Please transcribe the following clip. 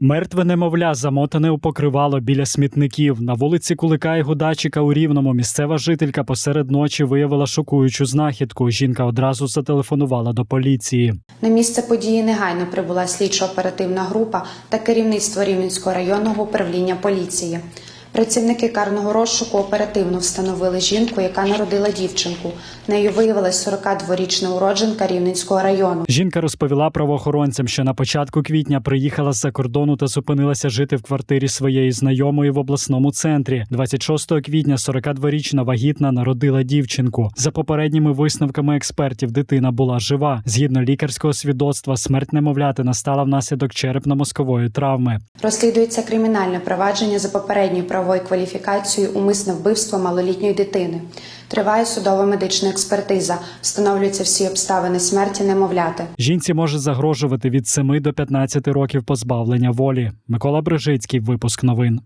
Мертве немовля замотане у покривало біля смітників. На вулиці Кулика і Гудачика у Рівному місцева жителька посеред ночі виявила шокуючу знахідку. Жінка одразу зателефонувала до поліції. На місце події негайно прибула слідчо-оперативна група та керівництво Рівненського районного управління поліції. Працівники карного розшуку оперативно встановили жінку, яка народила дівчинку. Нею виявилась 42-річна уродженка Рівненського району. Жінка розповіла правоохоронцям, що на початку квітня приїхала з-за кордону та зупинилася жити в квартирі своєї знайомої в обласному центрі. 26 квітня 42-річна вагітна народила дівчинку. За попередніми висновками експертів, дитина була жива. Згідно лікарського свідоцтва, смерть немовляти настала внаслідок черепно-мозкової травми. Розслідується кримінальне провадження за попередньою правовою кваліфікацією умисне вбивство малолітньої дитини. Триває судова медична експертиза. Встановлюються всі обставини смерті немовляти. Жінці може загрожувати від 7 до 15 років позбавлення волі. Микола Брижицький, випуск новин.